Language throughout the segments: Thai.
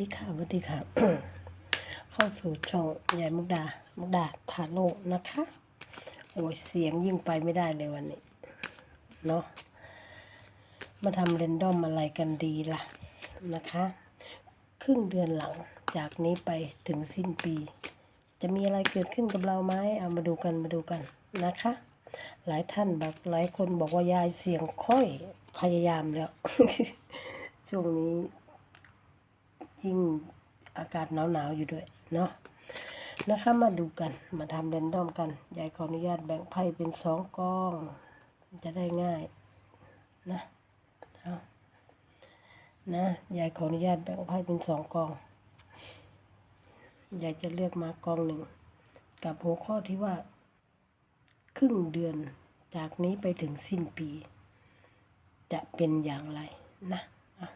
ดีค่ะสวัสดีค่ะ เข้าสู่ช่องใหญ่มุกดา มุกดาทาโร่นะคะ โอ้ยเสียงยิ่งไปไม่ได้เลยวันนี้ เนาะ มาทำเรนดอมอะไรกันดีล่ะ นะคะ ครึ่งเดือนหลังจากนี้ไปถึงสิ้นปี จะมีอะไรเกิดขึ้นกับเราไหมเอามาดูกันมาดูกันนะคะ หลายท่านบอกหลายคนบอกว่ายายเสียงค่อยพยายามแล้วช่วงนี้ ยิ่งอากาศหนาวๆอยู่ด้วยเนาะนะคะมาดูกันมาทำเรนดอมกัน ยายขออนุญาตแบ่งไพ่เป็นสองกอง จะได้ง่ายนะเอานะยายขออนุญาตแบ่งไพ่เป็นสองกอง ยายจะเลือกมากองหนึ่ง กับหัวข้อที่ว่า ครึ่งเดือนจากนี้ไปถึงสิ้นปี จะเป็นอย่างไรนะอะ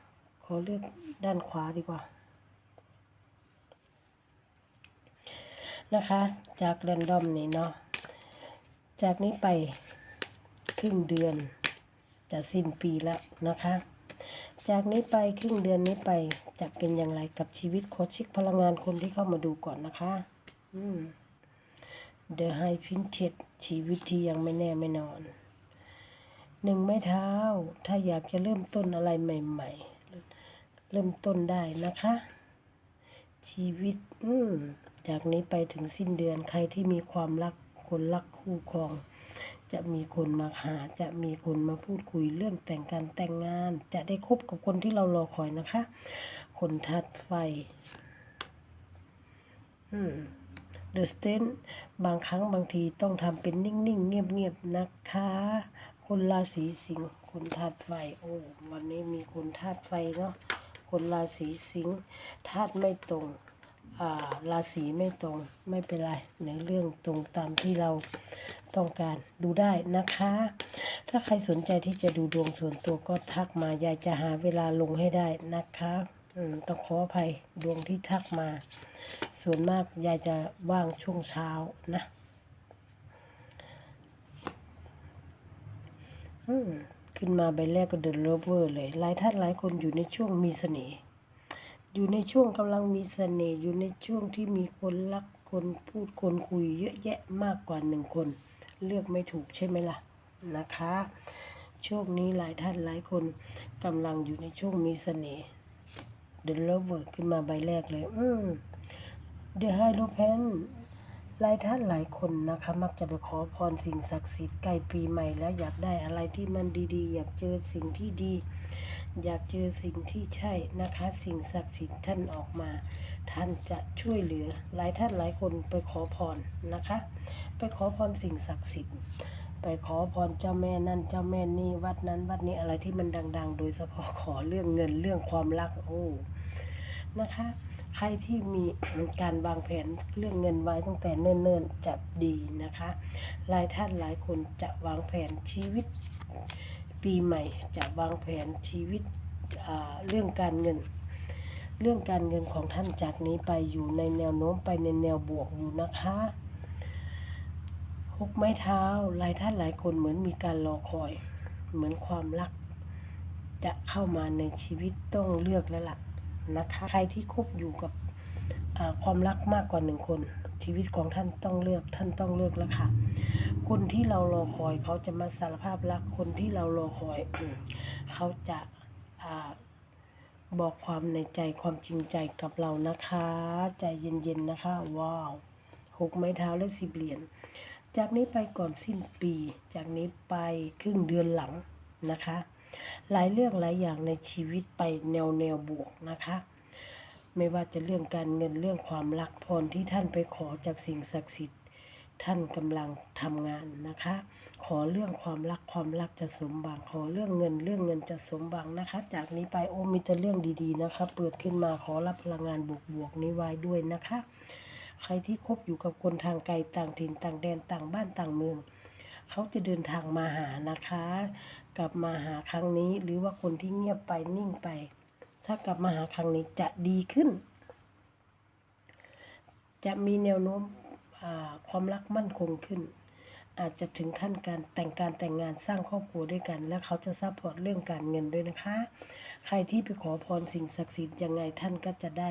ขอเลือกด้านขวาดีกว่า นะคะ จากแรนดอมนี่เนาะจากนี้ไปครึ่งเดือน จะสิ้นปีแล้วนะคะ จากนี้ไปครึ่งเดือนนี้ไปจะเป็นอย่างไรกับชีวิตโคชิกพลังงานคนที่เข้ามาดูก่อนนะคะอืม The High Printed ชีวิตที่ยังไม่แน่ไม่นอนหนึ่งไม้เท้า ถ้าอยากจะเริ่มต้นอะไรใหม่ ๆ เริ่มต้นได้นะคะ ชีวิต อืม จากนี้ไปถึงสิ้นเดือนใครที่มีความรักคนรักคู่ครอง จะมีคนมาหา จะมีคนมาพูดคุยเรื่องแต่งการแต่งงาน จะได้คบกับคนที่เรารอคอยนะคะ คนทัดไฟอืมเดอะสเตนบางครั้งบางทีต้องทำเป็นนิ่งๆ เงียบๆ นะคะ คนราศีสิงห์คนธาตุไฟ โอ้วันนี้มีคนธาตุไฟเนาะคนราศีสิงห์ธาตุไม่ตรง ราศีไม่ตรงไม่เป็นไรในเรื่องตรงตามที่เราต้องการดูได้นะคะ ถ้าใครสนใจที่จะดูดวงส่วนตัวก็ทักมายายจะหาเวลาลงให้ได้นะคะต้องขออภัยดวงที่ทักมา ส่วนมากยายจะว่างช่วงเช้านะขึ้นมาใบแรกก็เดินเลเวอร์เลยหลายท่านหลายคนอยู่ในช่วงมีเสน่ห์ อยู่ในช่วงกำลังมีเสน่ห์อยู่ในช่วงที่มีคนรักคนพูดคนคุยเยอะแยะมากกว่าหนึ่งคน เลือกไม่ถูกใช่ไหมล่ะนะคะ ช่วงนี้หลายท่านหลายคนกำลังอยู่ในช่วงมีเสน่ห์ The Lover ขึ้นมาใบแรกเลย อืม The h i e r o p a n หลายท่านหลายคนนะคะ มักจะไปขอพรสิ่งศักดิ์สิทธิ์ใกล้ปีใหม่แล้วอยากได้อะไรที่มันดีๆ อยากเจอสิ่งที่ดี อยากเจอสิ่งที่ใช่นะคะ สิ่งศักดิ์สิทธิ์ท่านออกมา ท่านจะช่วยเหลือหลายท่านหลายคนไปขอพรนะคะ ไปขอพรสิ่งศักดิ์สิทธิ์ ไปขอพรเจ้าแม่นั่นเจ้าแม่นี่วัดนั้นวัดนี้อะไรที่มันดัง ๆ โดยเฉพาะขอเรื่องเงินเรื่องความรักโอ้นะคะใครที่มีการวางแผนเรื่องเงินไว้ตั้งแต่เนิ่นๆจะดีนะคะ หลายท่านหลายคนจะวางแผนชีวิต ปีใหม่จะวางแผนชีวิตเรื่องการเงิน เรื่องการเงินของท่านจากนี้ไปอยู่ในแนวโน้มไปในแนวบวกอยู่นะคะหกไม้เท้าหลายท่านหลายคนเหมือนมีการรอคอย เหมือนความรัก จะเข้ามาในชีวิตต้องเลือกแล้วล่ะนะคะใครที่คบอยู่กับความรักมากกว่าหนึ่งคน ชีวิตของท่านต้องเลือกท่านต้องเลือกแล้วค่ะ คนที่เรารอคอยเขาจะมาสารภาพรักคนที่เรารอคอย เขาจะอ่าบอกความในใจความจริงใจกับเรานะคะ ใจเย็นๆนะคะ ว้าวหกไม้เท้าและสิบเหรียญจากนี้ไปก่อนสิ้นปี จากนี้ไปครึ่งเดือนหลังนะคะ หลายเรื่องหลายอย่างในชีวิตไปแนวแนวบวกนะคะ ไม่ว่าจะเรื่องการเงินเรื่องความรักพรที่ท่านไปขอจากสิ่งศักดิ์สิทธิ์ ท่านกำลังทำงานนะคะ ขอเรื่องความรักความรักจะสมหวังขอเรื่องเงินเรื่องเงินจะสมหวังนะคะ จากนี้ไปโอ้มีแต่เรื่องดีๆนะคะ เปิดขึ้นมาขอรับพลังงานบวกๆนี้ไว้ด้วยนะคะ ใครที่คบอยู่กับคนทางไกลต่างถิ่นต่างแดนต่างบ้านต่างเมืองเขาจะเดินทางมาหานะคะ กลับมาหาครั้งนี้หรือว่าคนที่เงียบไปนิ่งไป ถ้ากลับมาหาครั้งนี้จะดีขึ้น จะมีแนวโน้ม ความรักมั่นคงขึ้น อาจจะถึงขั้นการแต่งการแต่งงานสร้างครอบครัวด้วยกัน และเขาจะซัพพอร์ตเรื่องการเงินด้วยนะคะ ใครที่ไปขอพรสิ่งศักดิ์สิทธิ์ยังไงท่านก็จะได้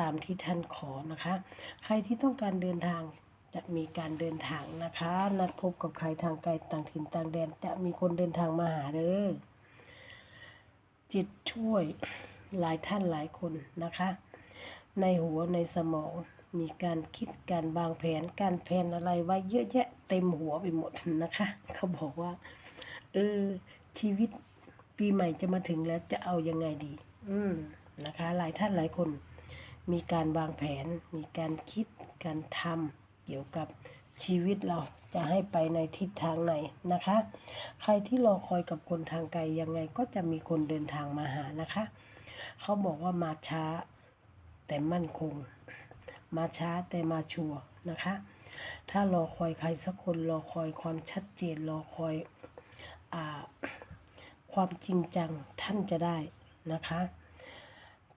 ตามที่ท่านขอนะคะ ใครที่ต้องการเดินทางจะมีการเดินทางนะคะ นัดพบกับใครทางไกลต่างถิ่นต่างแดน จะมีคนเดินทางมาหาเด้อจิตช่วยหลายท่านหลายคนนะคะ ในหัวในสมอง มีการคิดการวางแผนการแผนอะไรไว้เยอะแยะเต็มหัวไปหมดนะคะ เขาบอกว่า เออ ชีวิตปีใหม่จะมาถึงแล้วจะเอายังไงดี อืมนะคะ หลายท่านหลายคน มีการวางแผน มีการคิดการทำเกี่ยวกับชีวิตเราจะให้ไปในทิศทางไหนนะคะ ใครที่รอคอยกับคนทางไกลยังไงก็จะมีคนเดินทางมาหานะคะ เขาบอกว่ามาช้าแต่มั่นคง มาช้าแต่มาชัวร์นะคะ ถ้ารอคอยใครสักคนรอคอยความชัดเจนรอคอยอความจริงจังท่านจะได้นะคะ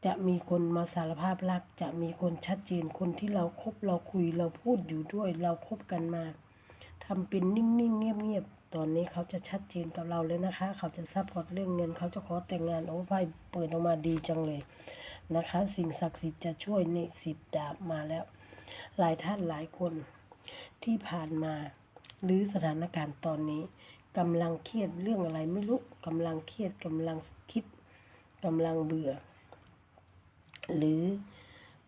จะมีคนมาสารภาพรัก จะมีคนชัดเจนคนที่เราคบเราคุยเราพูดอยู่ด้วย เราคบกันมาทำเป็นนิ่งๆเงียบๆตอนนี้เขาจะชัดเจนกับเราเลยนะคะ เขาจะซัพพอร์ตเรื่องเงิน เขาจะขอแต่งงานโอ้ไพ่เปิดออกมาดีจังเลย นะคะ สิ่งศักดิ์สิทธิ์จะช่วยในสิบดาบมาแล้ว หลายท่านหลายคนที่ผ่านมา หรือสถานการณ์ตอนนี้กำลังเครียดเรื่องอะไรไม่รู้กำลังเครียดกำลังคิดกำลังเบื่อ หรือ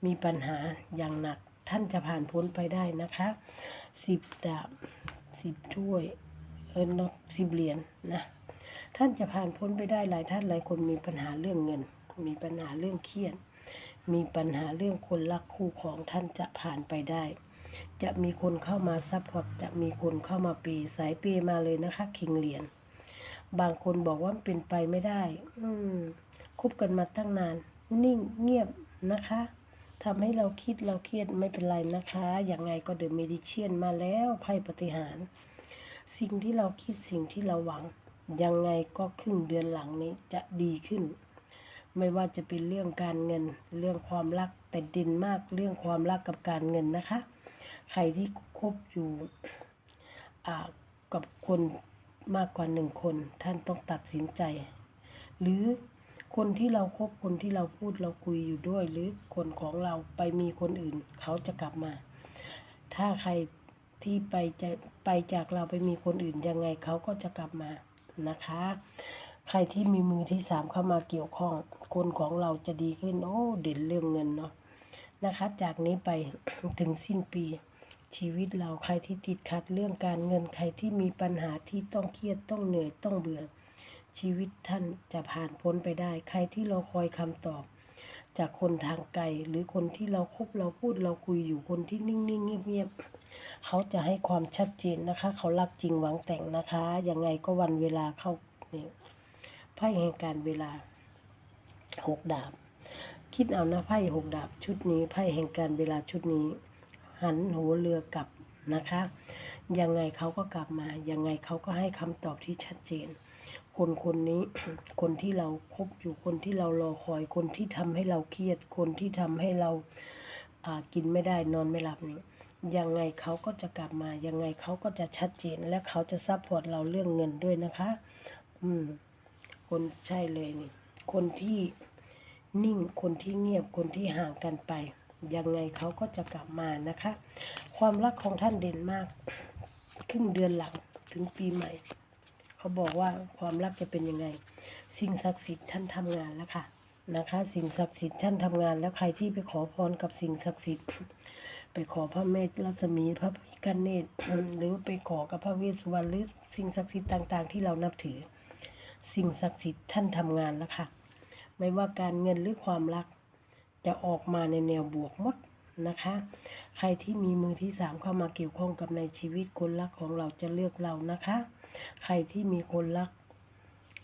มีปัญหาอย่างหนักท่านจะผ่านพ้นไปได้นะคะสิบดาบสิบถ้วยเออนัสิบเหรียญนะ ท่านจะผ่านพ้นไปได้หลายท่านหลายคนมีปัญหาเรื่องเงิน มีปัญหาเรื่องเครียด มีปัญหาเรื่องคนรักคู่ของท่านจะผ่านไปได้ จะมีคนเข้ามาซัพพอร์ต จะมีคนเข้ามาปย์สายปย์มาเลยนะคะคิงเหรียญ บางคนบอกว่าเป็นไปไม่ได้ อืมคบกันมาตั้งนาน นิ่งเงียบนะคะทำให้เราคิดเราเครียดไม่เป็นไรนะคะ อย่างไงก็เดอะเมดิเชียนมาแล้วไพ่ปฏิหาร สิ่งที่เราคิดสิ่งที่เราหวัง ยังไงก็ครึ่งเดือนหลังนี้จะดีขึ้น ไม่ว่าจะเป็นเรื่องการเงิน เรื่องความรักแต่ดินมากเรื่องความรักกับการเงินนะคะ ใครที่คบอยู่อ่ากับคนมากกว่าหนึ่งคน ท่านต้องตัดสินใจ หรือคนที่เราครบคนที่เราพูดเราคุยอยู่ด้วย หรือคนของเราไปมีคนอื่น เขาจะกลับมา ถ้าใครที่ไปจะไปจากเราไปมีคนอื่นยังไงเขาก็จะกลับมานะคะ ใครที่มีมือที่สามเข้ามาเกี่ยวข้อง คนของเราจะดีขึ้น โอ้ เด่นเรื่องเงินเนาะนะคะ จากนี้ไปถึงสิ้นปี ชีวิตเราใครที่ติดขัดเรื่องการเงินใครที่มีปัญหาที่ต้องเครียดต้องเหนื่อยต้องเบื่อ ชีวิตท่านจะผ่านพ้นไปได้ ใครที่เราคอยคำตอบ จากคนทางไกลหรือคนที่เราคบเราพูดเราคุยอยู่คนที่นิ่งๆเงียบๆเขาจะให้ความชัดเจนนะคะ เขารักจริงหวังแต่งนะคะยังไงก็วันเวลาเข้านี่ย ไพ่แห่งการเวลาหกดาบ คิดเอานะไพ่หกดาบชุดนี้ไพ่แห่งการเวลาชุดนี้ หันหัวเรือกลับนะคะ ยังไงเขาก็กลับมา ยังไงเขาก็ให้คำตอบที่ชัดเจน คนคนนี้คนที่เราคบอยู่คนที่เรารอคอยคนที่ทำให้เราเครียด คนที่ทำให้เราอ่ากินไม่ได้นอนไม่หลับนี่ยังไงเขาก็จะกลับมา ยังไงเขาก็จะชัดเจน และเขาจะซัพพอร์ตเราเรื่องเงินด้วยนะคะ อืม คนใช่เลยนี่ คนที่นิ่ง คนที่เงียบ คนที่ห่างกันไป ยังไงเขาก็จะกลับมานะคะ ความรักของท่านเด่นมาก ครึ่งเดือนหลังถึงปีใหม่ เขาบอกว่าความรักจะเป็นยังไง สิ่งศักดิ์สิทธิ์ท่านทำงานแล้วค่ะนะคะ สิ่งศักดิ์สิทธิ์ท่านทำงานแล้วใครที่ไปขอพรกับสิ่งศักดิ์สิทธิ์ไปขอพระเมตรัศมีพระพิฆเนศหรือไปขอกับพระเวสสุวรรณหรือสิ่งศักดิ์สิทธิ์ต่าง ๆ ที่เรานับถือ สิ่งศักดิ์สิทธิ์ท่านทำงานแล้วค่ะ ไม่ว่าการเงินหรือความรัก จะออกมาในแนวบวกหมดนะคะ ใครที่มีมือที่สามเข้ามาเกี่ยวข้องกับในชีวิตคนรักของเราจะเลือกเรานะคะ ใครที่มีคนรัก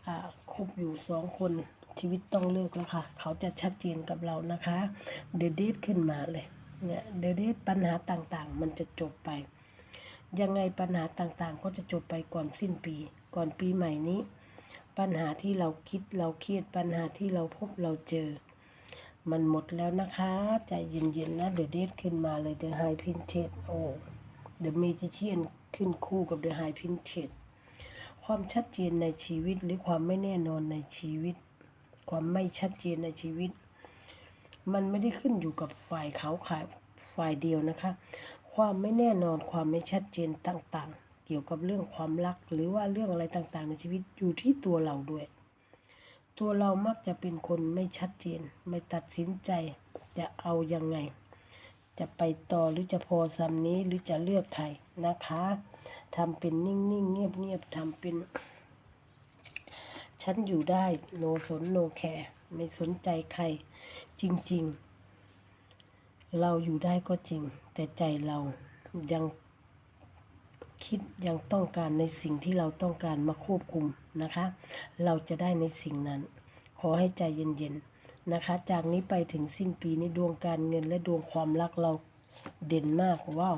อ่าคบอยู่สองคนชีวิตต้องเลิกแล้วค่ะ เขาจะชัดเจนกับเรานะคะ เดเดทขึ้นมาเลย เนี่ย เดดเดทปัญหาต่างๆ มันจะจบไป ยังไงปัญหาต่างๆ ก็จะจบไปก่อนสิ้นปี ก่อนปีใหม่นี้ ปัญหาที่เราคิดเราเครียดปัญหาที่เราพบเราเจอ มันหมดแล้วนะคะ ใจเย็นๆนะเดอะเดทขึ้นมาเลยเดอะไฮพินเทดโอ้เดอะเมจิเชียนขึ้นคู่กับเดอะไฮพินเทดความชัดเจนในชีวิตหรือความไม่แน่นอนในชีวิต ความไม่ชัดเจนในชีวิต มันไม่ได้ขึ้นอยู่กับฝ่ายเขาขายฝ่ายเดียวนะคะ ความไม่แน่นอนความไม่ชัดเจนต่างๆ เกี่ยวกับเรื่องความรัก หรือว่าเรื่องอะไรต่างๆ ในชีวิตอยู่ที่ตัวเราด้วย ตัวเรามักจะเป็นคนไม่ชัดเจน ไม่ตัดสินใจจะเอายังไง จะไปต่อหรือจะพอซ้ำนี้หรือจะเลือกใครนะคะทำเป็นนิ่งๆเงียบๆทำเป็นฉันอยู่ได้โนสนโนแคร์ไม่สนใจใคร จริง ๆ เราอยู่ได้ก็จริง แต่ใจเรายัง คิดยังต้องการในสิ่งที่เราต้องการมาควบคุมนะคะ เราจะได้ในสิ่งนั้น ขอให้ใจเย็นๆนะคะ จากนี้ไปถึงสิ้นปีนี้ดวงการเงินและดวงความรักเราเด่นมากว้าว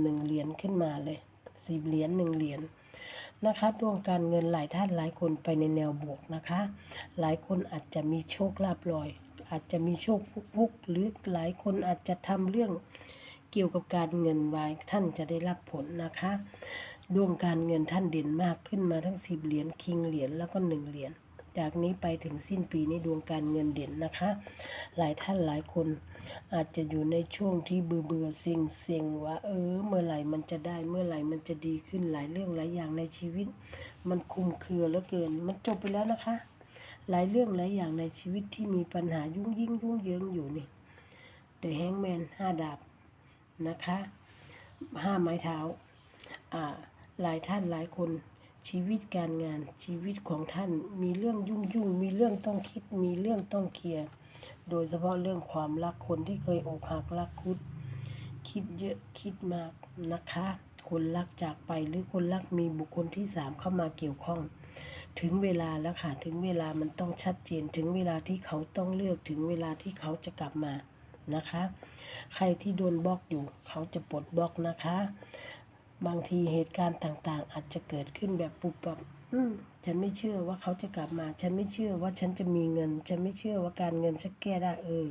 หนึ่งเหรียญขึ้นมาเลยสิบเหรียญหนึ่งเหรียญนะคะดวงการเงินหลายท่านหลายคนไปในแนวบวกนะคะ หลายคนอาจจะมีโชคลาภลอย อาจจะมีโชคฟุกๆหรือหลายคนอาจจะทำเรื่อง เกี่ยวกับการเงินไว้ท่านจะได้รับผลนะคะดวงการเงินท่านเด่นมากขึ้นมาทั้งสิบเหรียญคิงเหรียญแล้วก็หนึ่งเหรียญจากนี้ไปถึงสิ้นปีนี้ดวงการเงินเด่นนะคะ หลายท่านหลายคนอาจจะอยู่ในช่วงที่เบื่อเบื่อเซ็งเซ็งว่า เออ เมื่อไหร่มันจะได้เมื่อไหร่มันจะดีขึ้นหลายเรื่องหลายอย่างในชีวิต มันคุมเครือเหลือเกิน มันจบไปแล้วนะคะ หลายเรื่องหลายอย่างในชีวิตที่มีปัญหายุ่งยิ่งยุ่งเยิงอยู่นี่ The Hangman ห้าดาบ นะคะห้าไม้เท้าหลายท่านหลายคนชีวิตการงานชีวิตของท่านมีเรื่องยุ่งยุ่งมีเรื่องต้องคิดมีเรื่องต้องเคลียร์โดยเฉพาะเรื่องความรักคนที่เคยอกหักรักคุด คิดเยอะคิดมากนะคะ คนรักจากไปหรือคนรักมีบุคคลที่สามเข้ามาเกี่ยวข้อง ถึงเวลาแล้วค่ะถึงเวลามันต้องชัดเจนถึงเวลาที่เขาต้องเลือกถึงเวลาที่เขาจะกลับมานะคะ ใครที่โดนบล็อกอยู่ เขาจะปลดบล็อกนะคะ บางทีเหตุการณ์ต่างๆ อาจจะเกิดขึ้นแบบปุบปับอืมฉันไม่เชื่อว่าเขาจะกลับมา ฉันไม่เชื่อว่าฉันจะมีเงิน ฉันไม่เชื่อว่าการเงินจะแก้ได้เออ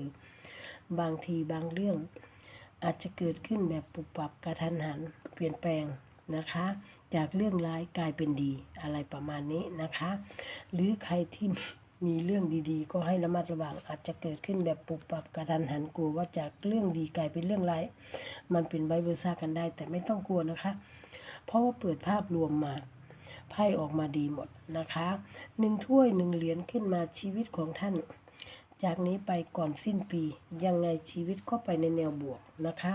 บางทีบางเรื่อง อาจจะเกิดขึ้นแบบปุบปับกระทันหัน เปลี่ยนแปลงนะคะ จากเรื่องร้ายกลายเป็นดีอะไรประมาณนี้นะคะ หรือใครที่ มีเรื่องดีๆ ก็ให้ระมัดระวังอาจจะเกิดขึ้นแบบปุบปับกระทันหันกลัวว่าจากเรื่องดีกลายเป็นเรื่องร้ายมันเป็นไบเบอร์ซ่ากันได้ แต่ไม่ต้องกลัวนะคะ เพราะว่าเปิดภาพรวมมาไพ่ออกมาดีหมดนะคะหนึ่งถ้วยหนึ่งเหรียญขึ้นมาชีวิตของท่าน จากนี้ไปก่อนสิ้นปี ยังไงชีวิตก็ไปในแนวบวกนะคะ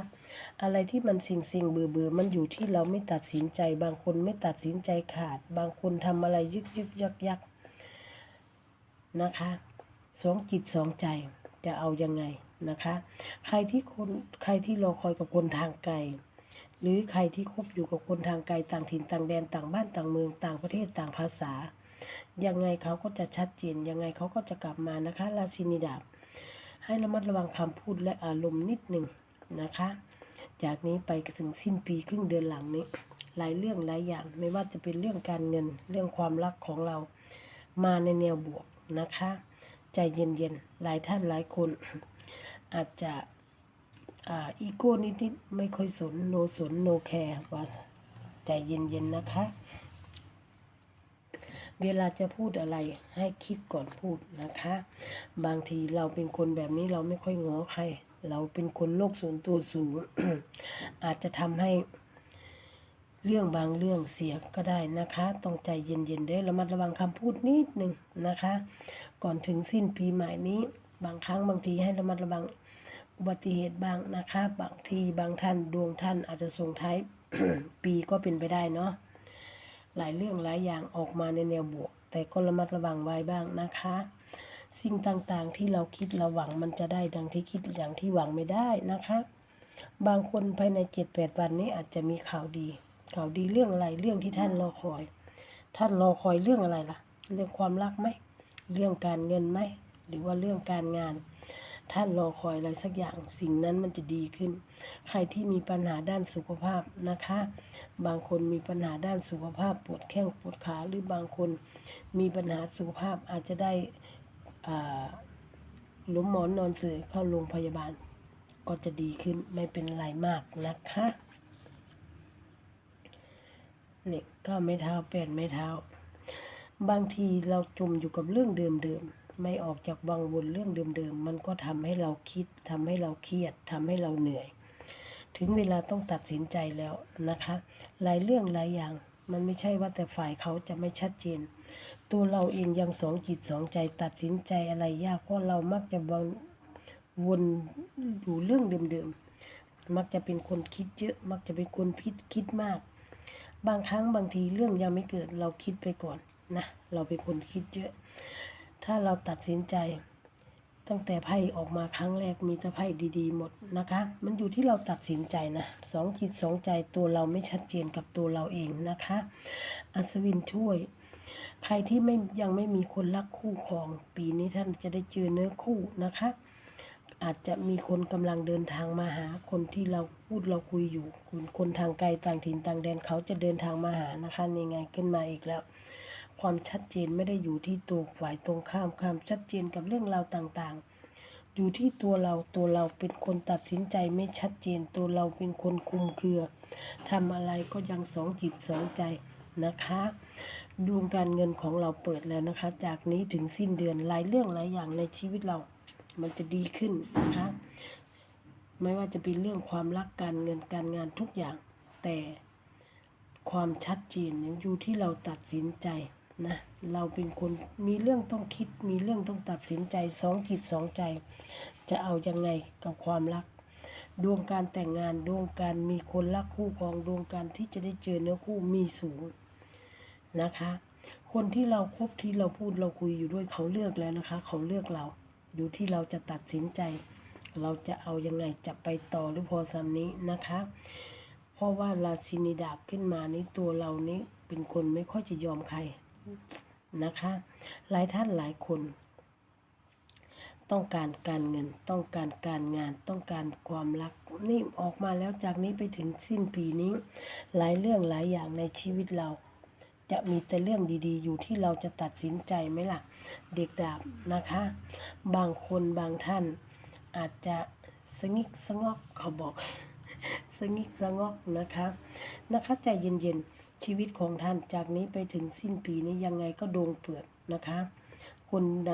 อะไรที่มันสิ่งสิงเบื่อเบื่อมันอยู่ที่เราไม่ตัดสินใจ บางคนไม่ตัดสินใจขาด บางคนทำอะไรยึกยึกยักยัก นะคะสองจิตสองใจจะเอายังไงนะคะ ใครที่คนใครที่รอคอยกับคนทางไกล หรือใครที่คบอยู่กับคนทางไกลต่างถิ่นต่างแดนต่างบ้านต่างเมืองต่างประเทศต่างภาษา ยังไงเขาก็จะชัดเจนยังไงเขาก็จะกลับมานะคะ ราชินีดาบ ให้ระมัดระวังคำพูดและอารมณ์นิดหนึ่งนะคะ จากนี้ไปถึงสิ้นปีครึ่งเดือนหลังนี้ หลายเรื่องหลายอย่างไม่ว่าจะเป็นเรื่องการเงินเรื่องความรักของเรามาในแนวบวก นะคะ ใจเย็นๆ หลายท่านหลายคน อาจจะอีโก้นิดๆ ไม่ค่อยสนโนสนโนแคร์ว่าใจเย็นๆ นะคะ เวลาจะพูดอะไรให้คิดก่อนพูดนะคะ บางทีเราเป็นคนแบบนี้เราไม่ค่อยง้อใคร เราเป็นคนโลกส่วนตัวสูง อาจจะทำให้ เรื่องบางเรื่องเสียก็ได้นะคะ ต้องใจเย็นๆเด้อระมัดระวังคำพูดนิดหนึ่งนะคะ ก่อนถึงสิ้นปีใหม่นี้ บางครั้งบางทีให้ระมัดระวังอุบัติเหตุบ้างนะคะ บางทีบางท่านดวงท่านอาจจะส่งท้ายปีก็เป็นไปได้เนาะหลายเรื่องหลายอย่างออกมาในแนวบวก แต่ก็ระมัดระวังไว้บ้างนะคะ สิ่งต่างๆที่เราคิดเราหวังมันจะได้ดังที่คิดอย่างที่หวังไม่ได้นะคะ บางคนภายในเจ็ดแปดวันนี้อาจจะมีข่าวดี ข่าวดีเรื่องอะไรเรื่องที่ท่านรอคอย ท่านรอคอยเรื่องอะไรล่ะ เรื่องความรักไหมเรื่องการเงินไหมหรือว่าเรื่องการงาน ท่านรอคอยอะไรสักอย่างสิ่งนั้นมันจะดีขึ้น ใครที่มีปัญหาด้านสุขภาพนะคะ บางคนมีปัญหาด้านสุขภาพปวดแข้งปวดขาหรือบางคนมีปัญหาสุขภาพอาจจะได้อ่าล้มหมอนนอนเสือเข้าโรงพยาบาลก็จะดีขึ้นไม่เป็นไรมากนะคะ นี่ก็ไม่เท้าแปดไม่เท้า บางทีเราจมอยู่กับเรื่องเดิมๆไม่ออกจากวังวนเรื่องเดิมๆมันก็ทำให้เราคิดทำให้เราเครียดทำให้เราเหนื่อย ถึงเวลาต้องตัดสินใจแล้วนะคะ หลายเรื่องหลายอย่างมันไม่ใช่ว่าแต่ฝ่ายเขาจะไม่ชัดเจน ตัวเราเองยังสองจิตสองใจตัดสินใจอะไรยากเพราะเรามักจะวนวนอยู่เรื่องเดิมๆมักจะเป็นคนคิดเยอะ มักจะเป็นคนพิดคิดมาก บางครั้งบางทีเรื่องยังไม่เกิดเราคิดไปก่อนนะเราเป็นคนคิดเยอะ ถ้าเราตัดสินใจ ตั้งแต่ไพ่ออกมาครั้งแรกมีแต่ไพ่ดีๆ หมดนะคะ มันอยู่ที่เราตัดสินใจนะสองจิตสองใจตัวเราไม่ชัดเจนกับตัวเราเองนะคะ อัศวินช่วย ใครที่ไม่ยังไม่มีคนรักคู่ครอง ปีนี้ท่านจะได้เจอเนื้อคู่นะคะ อาจจะมีคนกำลังเดินทางมาหา คนที่เราพูดเราคุยอยู่คนคนทางไกลต่างถิ่นต่างแดนเขาจะเดินทางมาหานะคะนี่ไงขึ้นมาอีกแล้ว ความชัดเจนไม่ได้อยู่ที่ตัวฝ่ายตรงข้ามความชัดเจนกับเรื่องราวต่างๆ อยู่ที่ตัวเราตัวเราเป็นคนตัดสินใจไม่ชัดเจน ตัวเราเป็นคนคุมเครือทำอะไรก็ยังสองจิตสองใจนะคะดวงการเงินของเราเปิดแล้วนะคะ จากนี้ถึงสิ้นเดือนหลายเรื่องหลายอย่างในชีวิตเรา มันจะดีขึ้นนะคะ ไม่ว่าจะเป็นเรื่องความรักการเงินการงานทุกอย่าง แต่ความชัดเจนอยู่ที่เราตัดสินใจนะเราเป็นคนมีเรื่องต้องคิดมีเรื่องต้องตัดสินใจสองจิตสองใจ จะเอายังไงกับความรัก ดวงการแต่งงานดวงการมีคนรักคู่ครองดวงการที่จะได้เจอเนื้อคู่มีสูงนะคะ คนที่เราคบที่เราพูดเราคุยอยู่ด้วยเขาเลือกแล้วนะคะ เขาเลือกเรา อยู่ที่เราจะตัดสินใจ เราจะเอายังไงจะไปต่อหรือพอสำนี้นะคะ เพราะว่าราชินีดาบขึ้นมานี้ตัวเรานี้เป็นคนไม่ค่อยจะยอมใครนะคะ หลายท่านหลายคน ต้องการการเงิน ต้องการการงาน ต้องการความรักนี่ออกมาแล้วจากนี้ไปถึงสิ้นปีนี้ หลายเรื่องหลายอย่างในชีวิตเรา จะมีแต่เรื่องดีๆ อยู่ที่เราจะตัดสินใจไหมล่ะ เด็กดาบนะคะ บางคนบางท่านอาจจะสงิกสงอกเขาบอกสงิกสงอกนะคะนะคะใจเย็นๆชีวิตของท่านจากนี้ไปถึงสิ้นปีนี้ยังไงก็โดวงเปิดนะคะ คนใด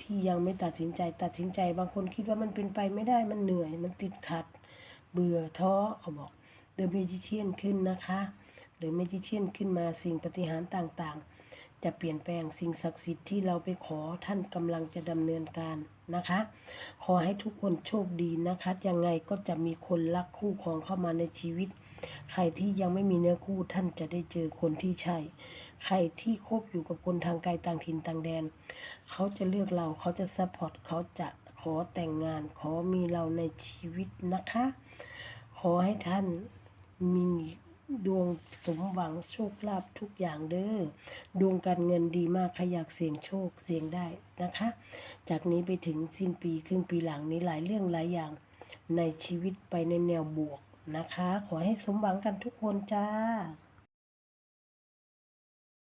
ที่ยังไม่ตัดสินใจตัดสินใจ บางคนคิดว่ามันเป็นไปไม่ได้มันเหนื่อย มันติดขัด เบื่อท้อเขาบอกเดอะเมจิเชียนขึ้นนะคะ หรือเมจิเชียนขึ้นมาสิ่งปฏิหารต่างๆ จะเปลี่ยนแปลงสิ่งศักดิ์สิทธิ์ที่เราไปขอท่านกำลังจะดำเนินการนะคะ ขอให้ทุกคนโชคดีนะคะ ยังไงก็จะมีคนรักคู่ครองเข้ามาในชีวิต ใครที่ยังไม่มีเนื้อคู่ท่านจะได้เจอคนที่ใช่ ใครที่คบอยู่กับคนทางไกลต่างถิ่นต่างแดน เขาจะเลือกเราเขาจะซัพพอร์ตเขาจะขอแต่งงานขอมีเราในชีวิตนะคะ ขอให้ท่านมี ดวงสมหวังโชคลาภทุกอย่างเด้อดวงการเงินดีมากใครอยากเสี่ยงโชคเสี่ยงได้นะคะ จากนี้ไปถึงสิ้นปีครึ่งปีหลังนี้หลายเรื่องหลายอย่างในชีวิตไปในแนวบวกนะคะ ขอให้สมหวังกันทุกคนจ้า